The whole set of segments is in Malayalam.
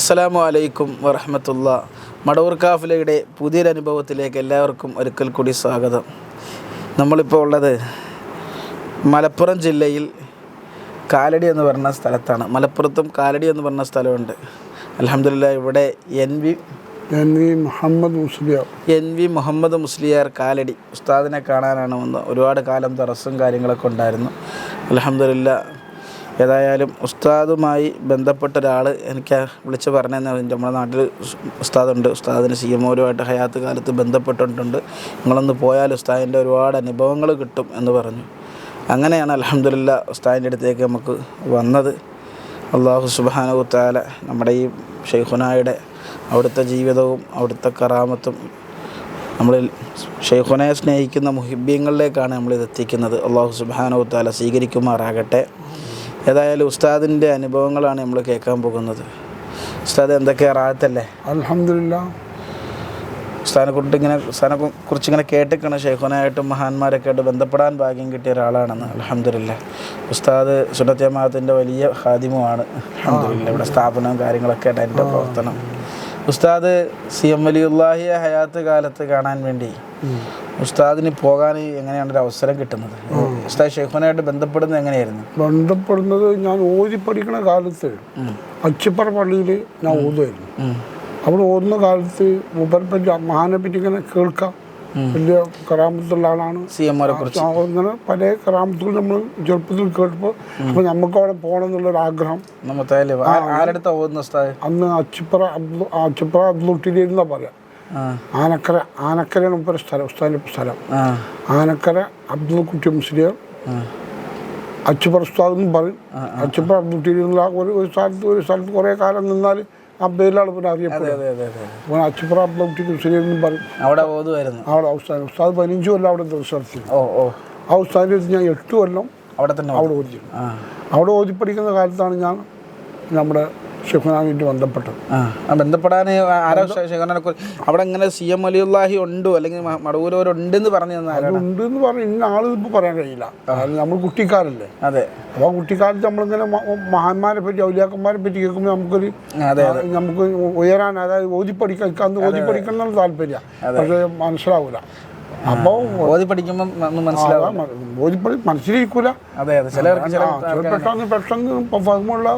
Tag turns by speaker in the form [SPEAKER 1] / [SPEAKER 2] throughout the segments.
[SPEAKER 1] അസ്സലാമു അലൈക്കും വറഹമത്തുള്ള. മടവൂർ കാഫിലയുടെ പുതിയൊരനുഭവത്തിലേക്ക് എല്ലാവർക്കും ഒരിക്കൽ കൂടി സ്വാഗതം. നമ്മളിപ്പോൾ ഉള്ളത് മലപ്പുറം ജില്ലയിൽ കാലടി എന്ന് പറഞ്ഞ സ്ഥലത്താണ്. മലപ്പുറത്തും കാലടി എന്ന് പറഞ്ഞ സ്ഥലമുണ്ട്. അലഹമില്ല ഇവിടെ N V
[SPEAKER 2] N V Muhammad Musliyar.
[SPEAKER 1] N V Muhammad Musliyar Kalady. ഉസ്താദിനെ കാണാനാണ് വന്ന് ഒരുപാട് കാലം തറസ്സും കാര്യങ്ങളൊക്കെ ഉണ്ടായിരുന്നു. അലഹമില്ല ഏതായാലും ഉസ്താദുമായി ബന്ധപ്പെട്ട ഒരാൾ എനിക്ക് വിളിച്ച് പറഞ്ഞതെന്ന് നമ്മുടെ നാട്ടിൽ ഉസ്താദുണ്ട്. ഉസ്താദിന് സി എം ഒരുമായിട്ട് ഹയാത്ത് കാലത്ത് ബന്ധപ്പെട്ടിട്ടുണ്ട്. നിങ്ങളൊന്ന് പോയാൽ ഉസ്താദിന്റെ ഒരുപാട് അനുഭവങ്ങൾ കിട്ടും എന്ന് പറഞ്ഞു. അങ്ങനെയാണ് അലഹമില്ല ഉസ്താദിന്റെ അടുത്തേക്ക് നമുക്ക് വന്നത്. അള്ളാഹു സുബാനുത്താല താല നമ്മുടെ ഈ ഷെയ്ഖുനായുടെ അവിടുത്തെ ജീവിതവും അവിടുത്തെ കറാമത്തും നമ്മളിൽ ഷെയ്ഖുനയെ സ്നേഹിക്കുന്ന മുഹിബ്യങ്ങളിലേക്കാണ് നമ്മളിത് എത്തിക്കുന്നത് അള്ളാഹു സുബാനുത്താല താല സ്വീകരിക്കുമാറാകട്ടെ. ഏതായാലും ഉസ്താദിന്റെ അനുഭവങ്ങളാണ് നമ്മൾ കേൾക്കാൻ പോകുന്നത്. ഉസ്താദ് എന്തൊക്കെ റാഹത്തല്ലേ?
[SPEAKER 2] അലഹമില്ല
[SPEAKER 1] ഉസ്താദിനെ കുറിച്ച് ഇങ്ങനെ ഉസ്താദിനെ കു- കുറിച്ച് ഇങ്ങനെ കേട്ടിക്കണം ഷെയ്ഖുനായിട്ടും മഹാന്മാരൊക്കെ ആയിട്ട് ബന്ധപ്പെടാൻ ഭാഗ്യം കിട്ടിയ ഒരാളാണെന്ന് അലഹമില്ല ഉസ്താദ് സുനത്യമാഹത്തിന്റെ വലിയ ഹാദിമുമാണ് അലഹമില്ല ഇവിടെ സ്ഥാപനവും കാര്യങ്ങളൊക്കെ ആയിട്ട് അതിന്റെ പ്രവർത്തനം. ഉസ്താദ് സി എം വലിയുല്ലാഹിയെ ഹയാത്ത് കാലത്ത് കാണാൻ വേണ്ടി ഉസ്താദിന് പോകാൻ എങ്ങനെയാണ് ഒരു അവസരം കിട്ടുന്നത്? ഉസ്താദ് ഷെയ്ഖുനായിട്ട് ബന്ധപ്പെടുന്നത് എങ്ങനെയായിരുന്നു?
[SPEAKER 2] ബന്ധപ്പെടുന്നത് ഞാൻ ഓതി പഠിക്കണ കാലത്ത് അച്ചിപ്പറ പള്ളിയിൽ ഞാൻ ഓതുമായിരുന്നു. അവിടെ ഓതുന്ന കാലത്ത് മൂപ്പരെ പറ്റി മഹാനെ പറ്റി ഇങ്ങനെ കേൾക്കാം. വലിയ കറാമത്തുള്ള ആളാണ്. അങ്ങനെ പല കറാമത്തുകൾ നമ്മൾ ചെറുപ്പത്തിൽ കേട്ടപ്പോൾ അപ്പൊ നമുക്ക് അവിടെ പോകണം എന്നുള്ളൊരു ആഗ്രഹം അന്ന് അച്ചിപ്പറ അബ്ദു അച്ചിപ്പറ അബ്ദുട്ടിരി എന്നാ പറയാം. ആനക്കര ആനക്കരയാണ് ഇപ്പോൾ സ്ഥലം ഉസ്താദിന്റെ സ്ഥലം. ആനക്കര അബ്ദുൽ കുട്ടി മുസ്ലിയർ.
[SPEAKER 1] ആ.
[SPEAKER 2] അച്ചുപർ ഉസ്താദ് എന്നും പറയും. അച്ചുപ്പർ അബ്ദുൽ കുട്ടി ഒരു ഒരു സ്ഥലത്ത് ഒരു സ്ഥലത്ത് കുറേ കാലം നിന്നാൽ ആ പേരിലാണ് പിന്നെ അറിയപ്പെടുന്നത് അച്ചുപർ അബ്ദുൽ ടീരി മുസ്ലിം എന്നും പറയും.
[SPEAKER 1] അവിടെ ഓതുമായിരുന്നു
[SPEAKER 2] അവിടെ ഉസ്താദ് ഉസ്താദ് പതിനഞ്ച് കൊല്ലം അവിടെ ദർശനത്തിൽ
[SPEAKER 1] ഓ ഓ.
[SPEAKER 2] ആ ഉസ്താദിന്റെ അടുത്ത് ഞാൻ എട്ട് കൊല്ലം
[SPEAKER 1] അവിടെ തന്നെ
[SPEAKER 2] അവിടെ ഓതി. അവിടെ ഓതി പഠിക്കുന്ന കാലത്താണ് ഞാൻ നമ്മുടെ ഷെഫ്നാനായിട്ട് ബന്ധപ്പെട്ടത്.
[SPEAKER 1] ആ. ബന്ധപ്പെടാൻ ആരോ ശേഖരനെ അവിടെ ഇങ്ങനെ സി എം അലിയുല്ലാഹി ഉണ്ടോ? അല്ലെങ്കിൽ മ- മടവൂരവരുണ്ടെന്ന് പറഞ്ഞു
[SPEAKER 2] ഉണ്ട് എന്ന് പറഞ്ഞു ഇന്ന ആൾ ഇപ്പോൾ പറയാൻ കഴിയില്ല. നമ്മൾ കുട്ടിക്കാരല്ലേ
[SPEAKER 1] അതെ.
[SPEAKER 2] അപ്പോൾ കുട്ടിക്കാലത്ത് നമ്മളിങ്ങനെ മഹാന്മാരെ പറ്റി ഔലിയാക്കന്മാരെ പറ്റി കേൾക്കുമ്പോൾ നമുക്കൊരു
[SPEAKER 1] അതെ
[SPEAKER 2] നമുക്ക് ഉയരാൻ അതായത് ഓതി പഠിക്കാൻ അന്ന് ഓതി പഠിക്കണം എന്നുള്ള താല്പര്യം പക്ഷേ മനസ്സിലാവൂല. അപ്പോൾ
[SPEAKER 1] ഓതി പഠിക്കുമ്പോൾ മനസ്സിലാവും.
[SPEAKER 2] ഓതി പഠി മനസ്സിലിരിക്കൂല.
[SPEAKER 1] അതെ അതെ. ചില
[SPEAKER 2] പെട്ടെന്ന് പെട്ടെന്ന് പെർഫോമുള്ള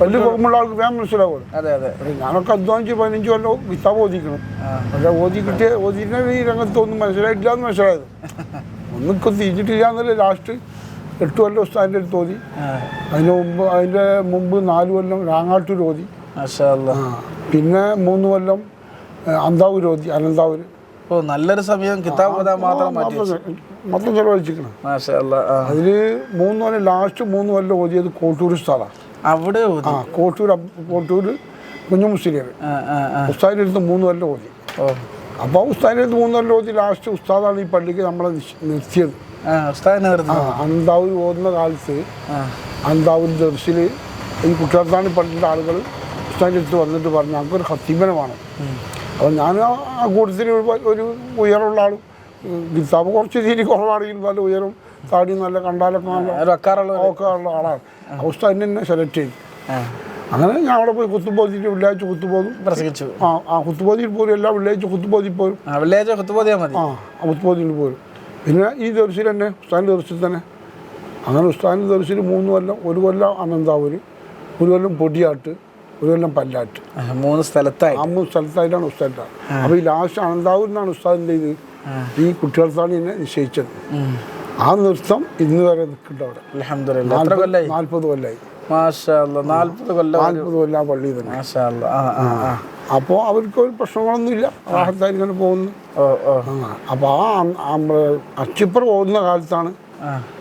[SPEAKER 2] വലിയ ഫഹമുള്ള ആൾക്ക് വേഗം മനസ്സിലാവും
[SPEAKER 1] അതെ അതെ.
[SPEAKER 2] ഞാനൊക്കെ അധ്വാനിച്ച് പതിനഞ്ച് കൊല്ലം കിതാബ് ഓദിക്കണം പക്ഷെ ഓതി കിട്ടിയ ഓതിന്റെ ഈ രംഗത്തൊന്നും മനസ്സിലായിട്ടില്ല എന്ന് മനസ്സിലായത്. ഒന്നൊക്കെ തിരിഞ്ഞിട്ടില്ല എന്നല്ല. ലാസ്റ്റ് എട്ട് കൊല്ലം ഉസ്താദിന്റെ അടുത്ത് ഓതി. അതിന് മുമ്പ് അതിന്റെ മുമ്പ് നാല് കൊല്ലം രാങ്ങാട്ടൂർ ഓതി. പിന്നെ മൂന്ന് കൊല്ലം അന്താവൂർ ഓതി. അനന്താവൂർ
[SPEAKER 1] ഓ നല്ലൊരു സമയം കിതാബ് മാത്രം
[SPEAKER 2] മൊത്തം ചെലവഴിച്ചിരിക്കണം. അതിൽ മൂന്ന് കൊല്ലം ലാസ്റ്റ് മൂന്ന് കൊല്ലം ഓതിയത് കോട്ടൂർ സ്ഥലമാണ്
[SPEAKER 1] അവിടെ
[SPEAKER 2] ആ കോട്ടൂർ കോട്ടൂർ കുഞ്ഞു മുസ്ലിം. ഉസ്താദിന്റെ അടുത്ത് മൂന്ന് കൊല്ലം ഓതി.
[SPEAKER 1] അപ്പൊ
[SPEAKER 2] അപ്പോൾ ഉസ്താദിന്റെ അടുത്ത് മൂന്ന് കൊല്ലം ഓതി ലാസ്റ്റ് ഉസ്താദാണ് ഈ പള്ളിക്ക് നമ്മളെ നിർത്തിയത്. അന്താവൂർ ഓതുന്ന കാലത്ത് അന്താവൂർ ദർശിൽ ഈ കുട്ടികളത്താണ് പള്ളിയുടെ ആളുകൾ ഉസ്താദിന്റെ അടുത്ത് വന്നിട്ട് പറഞ്ഞു ഞങ്ങൾക്കൊരു ഹത്തീബനെ വേണം. അപ്പോൾ ഞാൻ ആ- കൂട്ടത്തിന് കൂട്ടത്തിൽ ഒരു ഉയരമുള്ള ആളും ഗിത്താബ് കുറച്ച് തീരെ കുറവാണെങ്കിൽ നല്ല ഉയരം താടി നല്ല കണ്ടാലൊക്കെ നല്ല ഒക്കെ ആളാണ്. ആ. തന്നെ എന്നെ സെലക്ട് ചെയ്തു. അങ്ങനെ ഞാൻ അവിടെ പോയി കുത്തുബോധി വെള്ളിയാഴ്ച കുത്തുബോധും.
[SPEAKER 1] പ്രസംഗിച്ചു.
[SPEAKER 2] ആ ആ കുത്തുബോധിയിൽ പോരും എല്ലാ വെള്ളിയാഴ്ച കുത്തുബോധി പോരും.
[SPEAKER 1] ആ വെള്ളിയാഴ്ച കുത്തുപോതിയാൽ മതി.
[SPEAKER 2] ആ കുത്തുബോധിയിൽ പോരും. പിന്നെ ഈ ദിവസം തന്നെ ഉസ്താദിന്റെ ദിവസത്തിൽ തന്നെ. അങ്ങനെ ഉസ്താദിന്റെ ദിവസത്തിൽ മൂന്ന് കൊല്ലം ഒരു കൊല്ലം അനന്താവൂര് ഒരു കൊല്ലം പൊടിയാട്ട് ഒരു കൊല്ലം പല്ലാട്ട്.
[SPEAKER 1] മൂന്ന് സ്ഥലത്തായി
[SPEAKER 2] ആ മൂന്ന് സ്ഥലത്തായിട്ടാണ് ഉസ്താദിന്റെ അപ്പോൾ ഈ ലാസ്റ്റ് അനന്താവൂരിനാണ് ഉസ്താദിന്റെ ഇത്. ഈ കുട്ടികൾക്കാണ് എന്നെ നിശ്ചയിച്ചത്. ആ നൃത്തം ഇന്ന് വരെ നിൽക്കുന്നുണ്ട് അവിടെ.
[SPEAKER 1] എത്ര കൊല്ലായി?
[SPEAKER 2] നാൽപ്പത് കൊല്ലമായി
[SPEAKER 1] മാഷാ അല്ലാ നാല്പത് കൊല്ലം
[SPEAKER 2] നാൽപ്പത് കൊല്ലം ആ പള്ളി തന്നെ. അപ്പോൾ അവർക്ക് ഒരു പ്രശ്നങ്ങളൊന്നുമില്ല. റാഹത്തായി ഇങ്ങനെ പോകുന്നു.
[SPEAKER 1] ഓ
[SPEAKER 2] ആ അപ്പോൾ ആ നമ്മൾ അച്ചിപ്പുറ പോകുന്ന കാലത്താണ്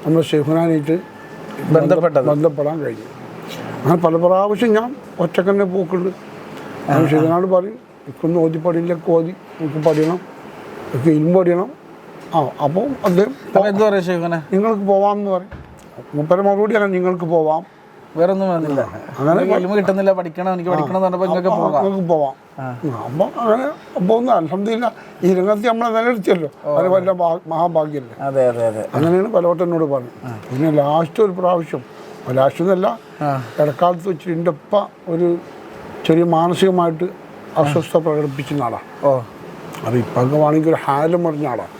[SPEAKER 2] നമ്മൾ ഷെയ്ഖുനാനായിട്ട്
[SPEAKER 1] ബന്ധപ്പെട്ടത്.
[SPEAKER 2] ബന്ധപ്പെടാൻ കഴിഞ്ഞു അങ്ങനെ പല പ്രാവശ്യം ഞാൻ ഒറ്റക്കന്നെ പോക്കുണ്ട്. ഞാൻ പറയും ഇക്കൊന്ന് ഓതി പടിയിലൊക്കെ ഓതി. നമുക്ക് പഠിക്കണം ഒക്കെ ഇൽമ പഠിക്കണം ആ അപ്പോൾ അദ്ദേഹം
[SPEAKER 1] എന്ത് ഷെയ്ഖുനെ
[SPEAKER 2] നിങ്ങൾക്ക് പോവാമെന്ന് പറയും. മുപ്പര മറുപടിയാണ് നിങ്ങൾക്ക് പോവാം.
[SPEAKER 1] വേറെ ഒന്നും വന്നില്ല അങ്ങനെ ഫിലിം കിട്ടുന്നില്ല പഠിക്കണം എനിക്ക് പഠിക്കണം എന്ന് പറഞ്ഞപ്പോ നിങ്ങൾക്ക് പോകാം.
[SPEAKER 2] നിങ്ങൾക്ക് പോവാം. അപ്പം അങ്ങനെ പോകുന്ന അലഹമില്ല ഈ രംഗത്ത് നമ്മളെ നിലനിർത്തിയല്ലോ. അത് വല്ല മഹാഭാഗ്യല്ലേ?
[SPEAKER 1] അതെ അതെ അതെ.
[SPEAKER 2] അങ്ങനെയാണ് പലവട്ടനോട് പറഞ്ഞത്. പിന്നെ ലാസ്റ്റ് ഒരു പ്രാവശ്യം ലാസ്റ്റ് എന്നല്ല ഇടക്കാലത്ത് വെച്ചിട്ട് എന്റെ ഉപ്പ ഒരു ചെറിയ മാനസികമായിട്ട് അസ്വസ്ഥ പ്രകടിപ്പിക്കുന്ന ആളാണ്
[SPEAKER 1] ഓ.
[SPEAKER 2] അപ്പോൾ ഇപ്പൊക്കെ വേണമെങ്കിൽ ഒരു ഹാലം പറഞ്ഞ ആളാണ്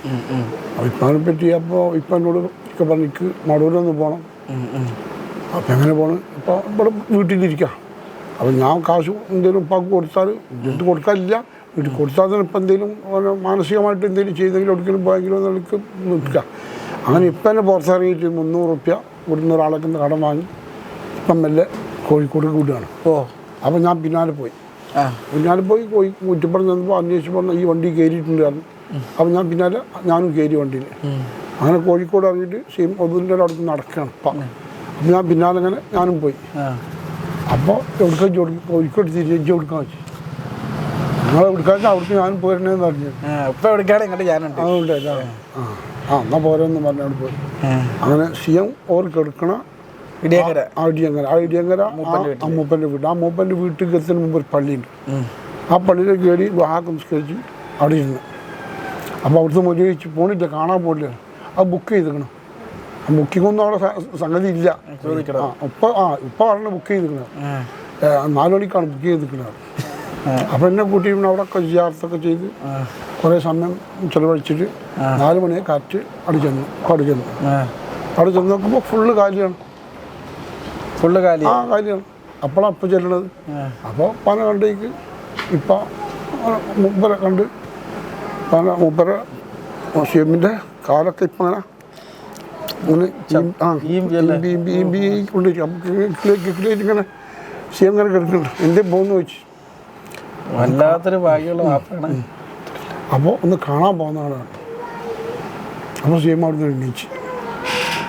[SPEAKER 2] അപ്പോൾ ഇപ്പനെ പറ്റി അപ്പോൾ ഇപ്പം എന്നോട് ഒക്കെ പറഞ്ഞു എനിക്ക് മടൂരൊന്ന് പോകണം. അപ്പം എങ്ങനെ പോകണം ഇപ്പോൾ ഇവിടെ വീട്ടിലിരിക്കാം അപ്പോൾ ഞാൻ കാശ് എന്തെങ്കിലും ഉപ്പാക്ക് കൊടുത്താൽ വീട്ടിൽ കൊടുക്കാനില്ല. വീട്ടിൽ കൊടുത്താൽ തന്നെ ഇപ്പം എന്തെങ്കിലും മാനസികമായിട്ട് എന്തെങ്കിലും ചെയ്തെങ്കിലും ഒരിക്കലും പോയെങ്കിലും നിനക്ക് നിൽക്കാം. അങ്ങനെ ഇപ്പം തന്നെ പുറത്തിറങ്ങിയിട്ട് മുന്നൂറ് റുപ്യ ഇവിടുന്ന് ഒരാളൊക്കെ കടം വാങ്ങി ഇപ്പം മെല്ലെ കോഴിക്കോട് വിടുകയാണ്
[SPEAKER 1] ഓ.
[SPEAKER 2] അപ്പോൾ ഞാൻ പിന്നാലെ പോയി. പിന്നാലെ പോയി കോഴി കുറ്റിപ്പുറം ചെന്നപ്പോൾ അന്വേഷിച്ചപ്പോൾ ഈ വണ്ടി കയറിയിട്ടുണ്ടായിരുന്നു അപ്പം ഞാൻ പിന്നാലെ ഞാനും കയറി വണ്ടിയിൽ. അങ്ങനെ കോഴിക്കോട് ഇറങ്ങിയിട്ട് സെയിം ഒതുവിന്റെ അടുത്ത് നടക്കുകയാണ് അപ്പം അപ്പം ഞാൻ പിന്നാലെ അങ്ങനെ ഞാനും പോയി. അപ്പോൾ എവിടുക്കാൻ ചോദിക്കും കോഴിക്കോട് തിരിച്ച് കൊടുക്കാൻ വെച്ചു. നിങ്ങൾ എവിടുക്കാൻ അവിടുത്തെ ഞാനും പോരണേന്ന് പറഞ്ഞു
[SPEAKER 1] ഇപ്പം എവിടേക്കാണ് ഇങ്ങോട്ട് ഞാനുണ്ട്.
[SPEAKER 2] ആ എന്നാൽ പോരെന്ന് പറഞ്ഞു അവിടെ പോയി. അങ്ങനെ സി എം ഓർക്ക് എടുക്കണ
[SPEAKER 1] ഇടിയക്കര
[SPEAKER 2] ആ മൂപ്പന്റെ വീട്. ആ മൂപ്പന്റെ വീട്ടിൽ എത്തുന്ന മുമ്പ് ഒരു പള്ളിയുണ്ട്. ആ പള്ളിയിലേക്ക് കയറി വാഹകം നിസ്കരിച്ച് അവിടെ ഇരുന്ന്. അപ്പോൾ അവിടുത്തെ മൊഴിച്ച് പോണില്ല കാണാൻ പോയില്ല ആ ബുക്ക് ചെയ്തിരിക്കണം ആ ബുക്കിങ്ങൊന്നും അവിടെ സംഗതി ഇല്ല. ആ ഇപ്പം ആ ഇപ്പം അവിടെ ബുക്ക് ചെയ്തിരിക്കണം നാല് മണിക്കാണ് ബുക്ക് ചെയ്തിരിക്കുന്നത്. അപ്പം എന്നെ കൂട്ടി അവിടെ ജിയാർത്തൊക്കെ ചെയ്ത് കുറേ സമയം ചിലവഴിച്ചിട്ട് നാല് മണിയെ കാറ്റ് അവിടെ ചെന്നു അവിടെ ചെന്നു. അവിടെ ചെന്ന് നോക്കുമ്പോൾ ഫുള്ള് കാലിയാണ്.
[SPEAKER 1] ഫുള്ള് കാലി
[SPEAKER 2] ആ കാലിയാണ്. അപ്പോഴാണ് അപ്പം ചെല്ലണത്. അപ്പോൾ പന കണ്ടേക്ക് ഇപ്പം മുമ്പര കണ്ട്. പന മുമ്പര ഷെമിന്റെ കാലൊക്കെ ഇപ്പം അങ്ങനെ ഇങ്ങനെ കൊണ്ടിരിക്കും ഷെം ഇങ്ങനെ കിടക്കുന്നുണ്ട്. എന്തേ പോകുന്നു ചോദിച്ചു.
[SPEAKER 1] വല്ലാത്തൊരു ഭാഗ്യമുള്ള വാപ്പാണ്.
[SPEAKER 2] അപ്പോൾ ഒന്ന് കാണാൻ പോകുന്നതാണ് അപ്പോൾ ഷെം അവിടെ നിന്ന് എണീച്ച്.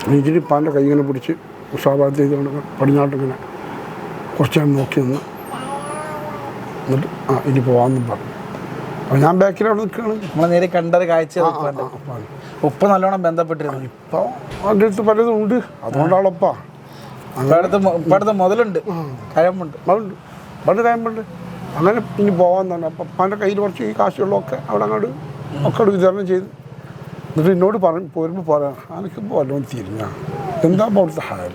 [SPEAKER 2] എണീച്ചിട്ട് പാന്റെ കൈ ഇങ്ങനെ പിടിച്ച് ഉഷാഭാഗത്ത് ചെയ്തുകൊണ്ട് പടിഞ്ഞാട്ടിങ്ങനെ കുറച്ച് നേരം നോക്കി നിന്ന് എന്നിട്ട് ആ ഇനി പോവാമെന്നും പറഞ്ഞു. അപ്പോൾ ഞാൻ ബാക്കിലവിടെ നിൽക്കുകയാണ്
[SPEAKER 1] നമ്മളെ നേരെ കണ്ടൊരു കാഴ്ച ഉപ്പ നല്ലോണം ബന്ധപ്പെട്ടിരുന്നു.
[SPEAKER 2] ഇപ്പോൾ അവന്റെ അടുത്ത് പലതും ഉണ്ട്. അതുകൊണ്ടാണ്
[SPEAKER 1] ഇപ്പൊ അടുത്ത് മു- ഇപ്പൊ അടുത്ത് മുതലുണ്ട്. കഴമ്പുണ്ട്
[SPEAKER 2] അതുണ്ട് പണ്ട് കഴമ്പുണ്ട് അങ്ങനെ ഇനി പോകാൻ തന്നെ അപ്പം അപ്പാന്റെ കയ്യിൽ കുറച്ച് ഈ കാശുകളൊക്കെ അവിടെ അങ്ങോട്ട് ഒക്കെ വിതരണം ചെയ്ത്. എന്നിട്ട് എന്നോട് പറഞ്ഞു പോരുമ്പോൾ പറയാം എനിക്കിപ്പോൾ വല്ലതും തിരിഞ്ഞ എന്താ പോലത്തെ അവിടുത്തെ ഹാൽ?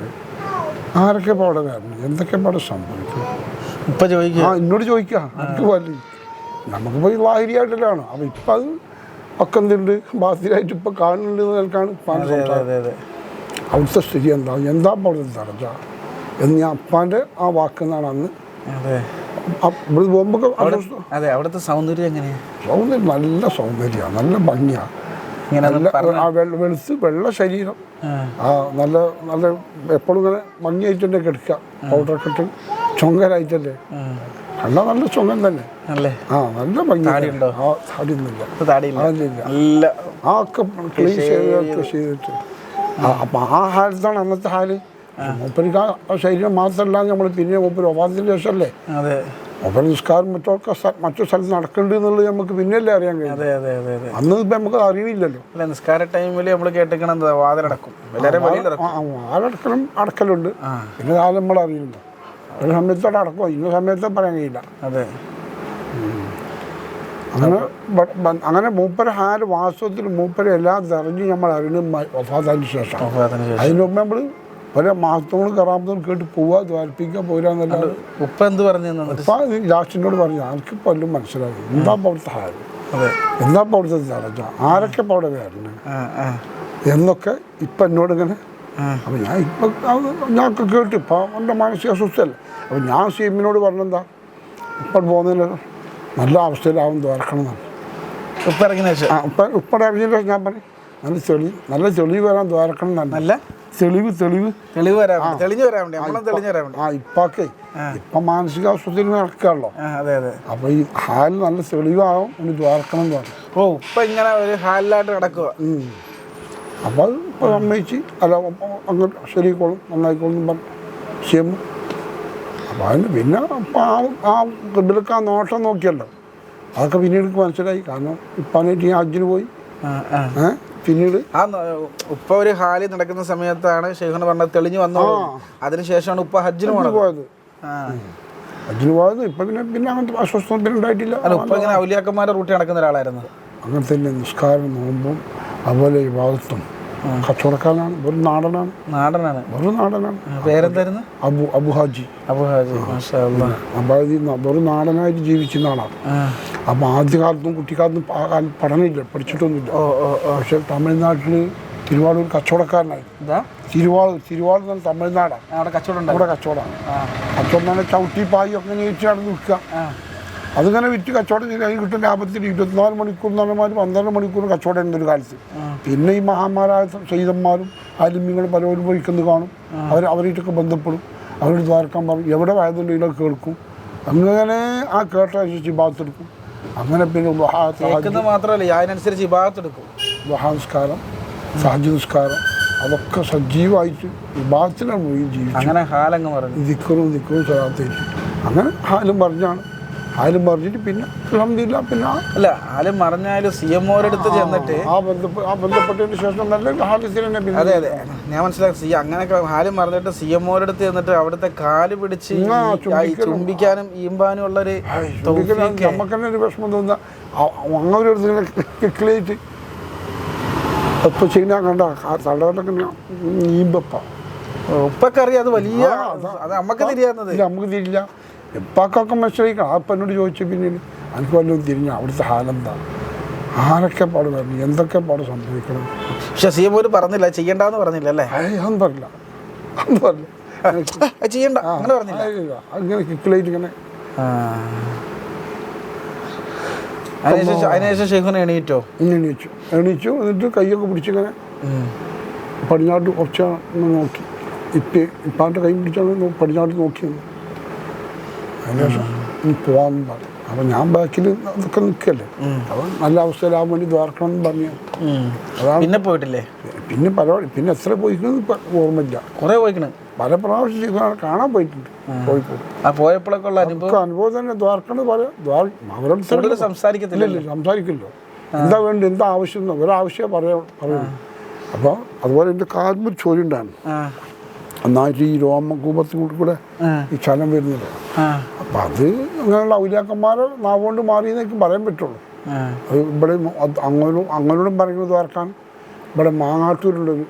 [SPEAKER 2] ആരൊക്കെ ഇപ്പോൾ അവിടെ വരണം? എന്തൊക്കെ ഇപ്പോൾ അവിടെ സംഭവിക്കും?
[SPEAKER 1] ഇപ്പൊ ചോദിക്കുക.
[SPEAKER 2] ആ എന്നോട് ചോദിക്കുക. എനിക്ക് പോയി നമുക്കിപ്പോൾ അപ്പൊ ഇപ്പൊ അപ്പം ഇപ്പം അത് ഒക്കെ എന്തുണ്ട്? ഇപ്പൊ ഇപ്പം കാണുന്നുണ്ട് നിൽക്കാണ് അവിടുത്തെ സ്ഥിതി എന്താ? എന്താ അവിടുത്തെ ദർജ? എന്ന് ഞാൻ അപ്പാന്റെ ആ വാക്കെന്നാണ് അന്ന്.
[SPEAKER 1] അതെ.
[SPEAKER 2] അ- ഇവിടെ പോകുമ്പോൾ
[SPEAKER 1] അവിടുത്തെ സൗന്ദര്യം എങ്ങനെയാ?
[SPEAKER 2] സൗന്ദര്യം നല്ല സൗന്ദര്യമാണ് നല്ല ഭംഗിയാണ്
[SPEAKER 1] ഇങ്ങനെ
[SPEAKER 2] ആ വെളുത്ത് വെള്ള ശരീരം.
[SPEAKER 1] ആ,
[SPEAKER 2] നല്ല നല്ല എപ്പോഴും ഇങ്ങനെ തന്നെ കിടക്കുക. പൗഡറൊക്കെ ഇട്ട് ചൊങ്കരായിട്ടല്ലേ. കണ്ട നല്ല ചൊങ്ങൻ തന്നെ.
[SPEAKER 1] അല്ലേ?
[SPEAKER 2] ആ നല്ല ഭംഗി? ആ താടിയൊന്നുമില്ല. ആ ഒക്കെ ക്ലീൻ ചെയ്തൊക്കെ ചെയ്തിട്ട്. അപ്പൊ ആ ഹാലത്താണ് അന്നത്തെ ഹാൽ. മൂപ്പരിക്ക് ആ ശരീരം മാത്രമല്ല നമ്മൾ പിന്നെ മൂപ്പര് ശേഷം ശേഷമല്ലേ?
[SPEAKER 1] അതെ
[SPEAKER 2] നിസ്കാരം മറ്റൊക്കെ മറ്റു സ്ഥലത്ത് നടക്കുന്നുണ്ട് എന്നുള്ളത് നമുക്ക് പിന്നെയല്ലേ അറിയാൻ കഴിയും
[SPEAKER 1] അതെ അതെ അതെ അതെ.
[SPEAKER 2] അന്ന് ഇപ്പം നമുക്ക് അറിയില്ലല്ലോ
[SPEAKER 1] അല്ല നിസ്കാര ടൈമിൽ നമ്മൾ കേട്ടിരിക്കണം എന്താ? വാതിലടക്കും. എല്ലാവരും
[SPEAKER 2] അടക്കലുണ്ട്. പിന്നെ കാലം നമ്മൾ അറിയില്ല ഒരു സമയത്തോടെ അടക്കോ ഇന്ന സമയത്ത് പറയാൻ കഴിയില്ല.
[SPEAKER 1] അതെ.
[SPEAKER 2] അങ്ങനെ ബ- ബ- അങ്ങനെ മൂപ്പര ഹാര് വാസ്തവത്തിൽ മൂപ്പര എല്ലാ തെരഞ്ഞു നമ്മൾ വഫാത്തതിന് ശേഷം
[SPEAKER 1] വഫാത്തിന് ശേഷം.
[SPEAKER 2] അതിന് മുമ്പ് നമ്മൾ പല മാസത്തോളം കറാമത്തോളം കേട്ട് പോവുക ദ്വാരിപ്പിക്കുക പോരാന്നല്ലാതെ
[SPEAKER 1] ഉപ്പ എന്ത് പറഞ്ഞു
[SPEAKER 2] ഇപ്പം ലാസ്റ്റിനോട് പറഞ്ഞു ആർക്ക് പല്ലും മനസ്സിലായി. എന്താ അവിടുത്തെ
[SPEAKER 1] അതെ.
[SPEAKER 2] എന്താ അവിടുത്തെ തെരഞ്ഞ ആരൊക്കെ അവിടെ വരണേ? എന്നൊക്കെ ഇപ്പം എന്നോട് ഇങ്ങനെ. അപ്പം ഞാൻ ഇപ്പം ഞാൻ കേട്ടു ഇപ്പം എന്റെ മാനസിക അസ്വസ്ഥല്ല അപ്പം ഞാൻ സീമിനോട് പറഞ്ഞെന്താ? ഇപ്പം പോകുന്നതിൽ നല്ല അവസ്ഥയിലാവും ദ്വാരക്കണം എന്നാണ്.
[SPEAKER 1] ഉപ്പ ഇറങ്ങിയ
[SPEAKER 2] ആ ഇപ്പം ഇപ്പം ഞാൻ പറഞ്ഞു നല്ല ചെളി നല്ല ചെളിവ് വരാൻ ദ്വാരക്കണം
[SPEAKER 1] നല്ല
[SPEAKER 2] തെളിവ് തെളിവ്.
[SPEAKER 1] തെളിവ് വരാൻ തെളിഞ്ഞു വരാൻ വേണ്ടി നമ്മളും തെളിഞ്ഞു വരാൻ വേണ്ടി.
[SPEAKER 2] ആ ഇപ്പൊക്കെ ഇപ്പൊ മാനസിക അവസ്ഥയിൽ
[SPEAKER 1] ആ അതെ അതെ.
[SPEAKER 2] അപ്പൊ ഈ ഹാൽ നല്ല തെളിവാകും ഒന്ന് ദ്വാരക്കണം പറഞ്ഞു.
[SPEAKER 1] ഓ ഇപ്പൊ ഇങ്ങനെ ഒരു ഹാലിലായിട്ട് കിടക്കുക
[SPEAKER 2] അപ്പൊ അത് ഇപ്പൊ സമ്മതിച്ച് അല്ല അപ്പൊ അങ്ങോട്ട് ശരിക്കോളും നന്നായിക്കോളും പറഞ്ഞു. ശിവം അപ്പോൾ അതിന് പിന്നെ അപ്പം ആ ആ കിബിലക്ക് ആ നോട്ടം നോക്കിയല്ലോ. അതൊക്കെ പിന്നീട് മനസ്സിലായി. കാരണം ഇപ്പാനായിട്ട് ഈ ഹജ്ജിന് പോയി.
[SPEAKER 1] ആ ആ.
[SPEAKER 2] ഏ? പിന്നീട്?
[SPEAKER 1] ആ ഉപ്പ ഒരു ഹാലി നടക്കുന്ന സമയത്താണ് ഷെയ്ഖുന് പറഞ്ഞത് തെളിഞ്ഞു വന്നു അതിനുശേഷമാണ് ഉപ്പ ഹജ്ജിന്
[SPEAKER 2] പോയത്. ഹജ്ജിന് പോയത്. ഇപ്പൊ പിന്നെ പിന്നെ അങ്ങനത്തെ അസ്വസ്ഥ ഉണ്ടായിട്ടില്ല.
[SPEAKER 1] ഉപ്പ ഇങ്ങനെ ഔലിയാക്കന്മാരുടെ റൂട്ടിൽ നടക്കുന്ന ഒരാളായിരുന്നു.
[SPEAKER 2] അങ്ങനെ തന്നെ നിസ്കാരം നോമ്പും അതുപോലെ ഈ ഭാഗത്തും കച്ചവടക്കാരനാണ് ഒരു നാടനാണ്.
[SPEAKER 1] നാടനാണ്.
[SPEAKER 2] വെറും നാടനാണ്.
[SPEAKER 1] പേരെന്തായിരുന്നു?
[SPEAKER 2] അബു അബുഹാജി. അബുഹാജി അബുഹാജി വെറും നാടനായിട്ട് ആളാണ്.
[SPEAKER 1] ആ.
[SPEAKER 2] അപ്പം ആദ്യകാലത്തും കുട്ടിക്കാലത്തും പഠനമില്ല പഠിച്ചിട്ടൊന്നുമില്ല. പക്ഷെ തമിഴ്നാട്ടിൽ തിരുവാളൂർ കച്ചവടക്കാരനായി. തിരുവാളൂർ തിരുവാളൂർ തന്നെ തമിഴ്നാടാണ്.
[SPEAKER 1] അവിടെ കച്ചവടം
[SPEAKER 2] അവിടെ കച്ചവടമാണ് കച്ചവടം ചവിട്ടി പായി ഒക്കെ നീച്ച് നടന്ന് വിൽക്കുക അതിങ്ങനെ വിറ്റ് കച്ചവടം ചെയ്ത് അതിന് കിട്ടുന്ന ലാഭത്തിൽ ഇരുപത്തിനാല് മണിക്കൂർ നടന്മാരും പന്ത്രണ്ട് മണിക്കൂർ കച്ചവടം ഉണ്ട് ഒരു കാലത്ത്. പിന്നെ ഈ മഹാന്മാരായ സൈതന്മാരും അലിമ്യങ്ങളും പലരും വഹിക്കുന്നത് കാണും. അവർ അവരായിട്ടൊക്കെ ബന്ധപ്പെടും. അവരോട് ദ്വാരക്കാൻ പറയും. എവിടെ വയതുണ്ടെങ്കിലും കേൾക്കും. അങ്ങനെ ആ കേട്ട അനുസരിച്ച് ഭാഗത്തെടുക്കും അങ്ങനെ പിന്നെ
[SPEAKER 1] മാത്രമല്ല അതിനനുസരിച്ച് ഭാഗത്തെടുക്കും
[SPEAKER 2] വഹാംസ്കാരം സാജ് നിസ്കാരം അതൊക്കെ സജീവമായിട്ട് വിഭാഗത്തിലാണ് പോയി ജീവിച്ചു
[SPEAKER 1] അങ്ങനെ ഹാലങ്ങ് പറഞ്ഞു.
[SPEAKER 2] ദിക്കറും ദിക്കറും സ്വലാത്തേറ്റ്. അങ്ങനെ ഹാലും പറഞ്ഞാണ്. ഹാലും പറഞ്ഞിട്ട് പിന്നെ അലഹമില്ല പിന്നെ
[SPEAKER 1] അല്ല ആരും മറിഞ്ഞാലും സി എം അടുത്ത് ചെന്നിട്ട്
[SPEAKER 2] ആ ബന്ധപ്പെട്ടതിന് ശേഷം നല്ല പിന്നെ
[SPEAKER 1] അതെ അതെ. ഞാൻ മനസ്സിലാക്കി. സി അങ്ങനെയൊക്കെ ആരും മറിഞ്ഞിട്ട് സി എം അടുത്ത് ചെന്നിട്ട് അവിടുത്തെ കാൽ പിടിച്ച്. ചുംബിക്കാനും ഈമ്പാനും ഉള്ളൊരു
[SPEAKER 2] നമുക്ക് തന്നെ ഒരു വിഷമം തോന്നുന്ന അങ്ങനൊരു കിക്കിലേറ്റ് ഇപ്പൊ ചെയ്യുന്ന കണ്ട തടവരൊക്കെ ഉപ്പക്കറി
[SPEAKER 1] ഉപ്പക്കറിയാം അത് വലിയ
[SPEAKER 2] അത്.
[SPEAKER 1] നമുക്ക് തിരിയാവുന്നത്
[SPEAKER 2] ഇല്ല നമുക്ക് തിരില്ല എപ്പാക്കൊക്കെ മനസ്സിലാക്കണം ആ ഇപ്പം എന്നോട് ചോദിച്ചു പിന്നെ എനിക്ക് വല്ലതും തിരിഞ്ഞ? അവിടുത്തെ ഹാലെന്താ? ആരൊക്കെ പാട് വരണം എന്തൊക്കെ പാട് സംഭവിക്കണം?
[SPEAKER 1] പക്ഷെ സി എം പറഞ്ഞില്ല ചെയ്യണ്ടെന്ന് പറഞ്ഞില്ല അല്ലേ?
[SPEAKER 2] അതൊന്നും പറഞ്ഞില്ല. അതൊന്നും പറഞ്ഞില്ല.
[SPEAKER 1] ചെയ്യണ്ട അങ്ങനെ പറഞ്ഞില്ല.
[SPEAKER 2] അങ്ങനെ കിക്കിലായിട്ട് ഇങ്ങനെ.
[SPEAKER 1] അതിനുശേഷം ഷെയ്ഖുനെ എണീറ്റോ?
[SPEAKER 2] എണീച്ചു. എണീച്ചു എന്നിട്ട് കൈയൊക്കെ പിടിച്ചിങ്ങനെ പടിഞ്ഞാട്ട് കുറച്ച് നോക്കി. ഇപ്പം ഇപ്പാന്റെ കൈ പിടിച്ചാണ് പടിഞ്ഞാട്ട് നോക്കി. നിന്ന് അതിന് ശേഷം ഇനി പറഞ്ഞു അപ്പം ഞാൻ ബാക്കിൽ അതൊക്കെ നിൽക്കല്ലേ. അപ്പം നല്ല അവസ്ഥയിലാവാൻ വേണ്ടി ദ്വാർക്കണം എന്ന് പറഞ്ഞു. അതാണ്
[SPEAKER 1] പിന്നെ പോയിട്ടില്ലേ?
[SPEAKER 2] പിന്നെ പല പിന്നെ എത്ര പോയിക്കുന്നത് ഇപ്പം ഓർമ്മയില്ല.
[SPEAKER 1] കുറെ പോയിക്കണ്.
[SPEAKER 2] പല പ്രാവശ്യം കാണാൻ പോയിട്ടുണ്ട്. കോഴിക്കോട്
[SPEAKER 1] ആ പോയപ്പോഴൊക്കെ ഉള്ള അനുഭവം?
[SPEAKER 2] തന്നെ. ദ്വാർക്കണത് പല ദ്വാർ അവരുടെ
[SPEAKER 1] കൂടുതൽ സംസാരിക്കത്തില്ല
[SPEAKER 2] ഇല്ല സംസാരിക്കില്ലോ. എന്താ വേണ്ട എന്താ ആവശ്യം? എന്ന് ഒരാവശ്യം പറയാ പറയുള്ളൂ. അപ്പോൾ അതുപോലെ എന്റെ കാൽമുറി
[SPEAKER 1] ചോരുണ്ടാണ്
[SPEAKER 2] നന്നായിട്ട് ഈ രോമകൂപത്തിൽ കൂടെ ഈ ചലം വരുന്നത്. അപ്പം അത് അങ്ങനെയുള്ള ഔലിയാക്കന്മാരെ നാവുകൊണ്ട് മാറിയെന്നൊക്കെ പറയാൻ പറ്റുള്ളൂ. അത് ഇവിടെ അങ്ങോട്ടും അങ്ങനോടും പറയുന്നത് ഓർക്കാൻ ഇവിടെ മാങ്ങാട്ടൂരുള്ളൊരു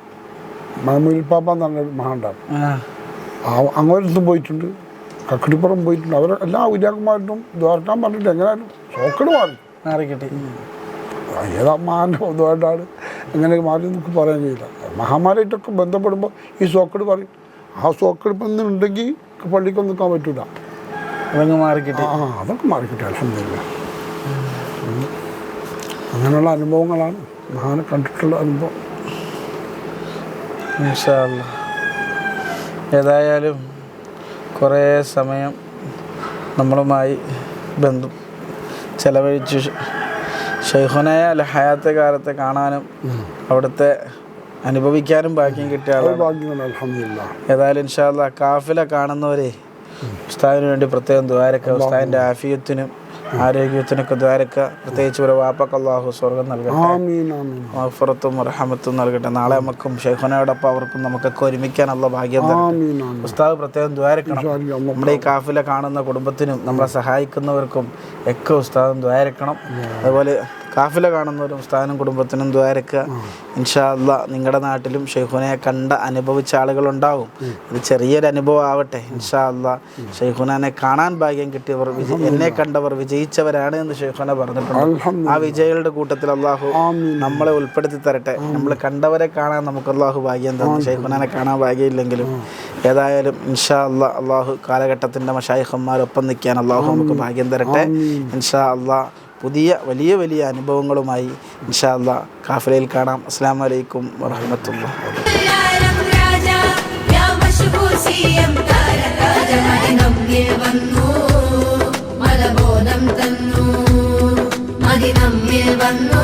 [SPEAKER 2] മഹമ്മൂലിപ്പാപ്പ എന്ന് പറഞ്ഞൊരു മഹാണ്ടാണ്. അങ്ങോട്ടും പോയിട്ടുണ്ട്. കക്കടിപ്പുറം പോയിട്ടുണ്ട്. അവരെ എല്ലാ ഔലിയാക്കന്മാരും ദ്വാരക്കാൻ പറഞ്ഞിട്ട് എങ്ങനെയാലും സോക്കട് മാറി.
[SPEAKER 1] മാറിക്കിട്ടി.
[SPEAKER 2] ഏതാ മഹാന്റെ ഇതുമായിട്ടാണ് എങ്ങനെ മാറി നമുക്ക് പറയാൻ കഴിയില്ല. മഹാമാരായിട്ടൊക്കെ ബന്ധപ്പെടുമ്പോൾ ഈ സോക്കട് പറയും ആ സോക്കട് ഇപ്പം ഉണ്ടെങ്കിൽ പള്ളിക്കൊന്നും നിൽക്കാൻ പറ്റൂല.
[SPEAKER 1] അതങ്ങ് മാറിക്കിട്ടി.
[SPEAKER 2] ആ അതൊക്കെ മാറിക്കിട്ടി അലഹമില്ല അങ്ങനെയുള്ള അനുഭവങ്ങളാണ്. ഞാൻ കണ്ടിട്ടുള്ള അനുഭവം.
[SPEAKER 1] ഏതായാലും കുറേ സമയം നമ്മളുമായി ബന്ധം ചെലവഴിച്ചു. ഷെയ്ഖുനയെ അല്ല ഹയാത്തെ കാലത്തെ കാണാനും അവിടുത്തെ അനുഭവിക്കാനും ഭാഗ്യം കിട്ടിയ ഏതായാലും ഇൻഷാല്ല കാഫില കാണുന്നവരെ ഉസ്താദിന് വേണ്ടി പ്രത്യേകം ദ്വാരക്ക ഉസ്താദിന്റെ ആഫിയത്തിനും ആരോഗ്യത്തിനൊക്കെ ദ്വാരക്ക പ്രത്യേകിച്ച് ഒരു വാപ്പക്ക് അള്ളാഹു സ്വർഗം നൽകട്ടെ. മഹഫറത്തും റഹമത്തും നൽകട്ടെ. നാളെ നമുക്കും ഷെയ്ഖുനയോടൊപ്പം അവർക്കും നമുക്കൊക്കെ ഒരുമിക്കാനുള്ള ഭാഗ്യം ഉസ്താദ് പ്രത്യേകം ദ്വാരക്കണം നമ്മുടെ ഈ കാഫില കാണുന്ന കുടുംബത്തിനും നമ്മളെ സഹായിക്കുന്നവർക്കും ഒക്കെ ഉസ്താദും ദ്വാരക്കണം അതുപോലെ കാഫില കാണുന്നവരും ഉസ്താദിനും കുടുംബത്തിനും ദ്വാരക്ക ഇൻഷാ അല്ലാ നിങ്ങളുടെ നാട്ടിലും ഷെയ്ഖുനെ കണ്ട അനുഭവിച്ച ആളുകളുണ്ടാവും. ഇത് ചെറിയൊരു അനുഭവം ആവട്ടെ ഇൻഷാ അല്ലാ ഷെയ്ഖുനാനെ കാണാൻ ഭാഗ്യം കിട്ടിയവർ എന്നെ കണ്ടവർ വിജയിച്ചവരാണ് എന്ന് ഷെയ്ഖുന പറഞ്ഞിട്ടുണ്ട്. ആ വിജയികളുടെ കൂട്ടത്തിൽ അള്ളാഹു നമ്മളെ ഉൾപ്പെടുത്തി തരട്ടെ. നമ്മൾ കണ്ടവരെ കാണാൻ നമുക്ക് അള്ളാഹു ഭാഗ്യം തന്നു. ഷെയ്ഖുനെ കാണാൻ ഭാഗ്യമില്ലെങ്കിലും ഏതായാലും ഇൻഷാ അല്ല അള്ളാഹു കാലഘട്ടത്തിന്റെ മഷായിഖന്മാരൊപ്പം നിൽക്കാൻ അള്ളാഹു നമുക്ക് ഭാഗ്യം തരട്ടെ. ഇൻഷാ അല്ലാ പുതിയ വലിയ വലിയ അനുഭവങ്ങളുമായി ഇൻഷാല്ല കാഫിലയിൽ കാണാം. അസ്സാം വലൈക്കും വറഹമത്തുള്ള
[SPEAKER 3] വന്നു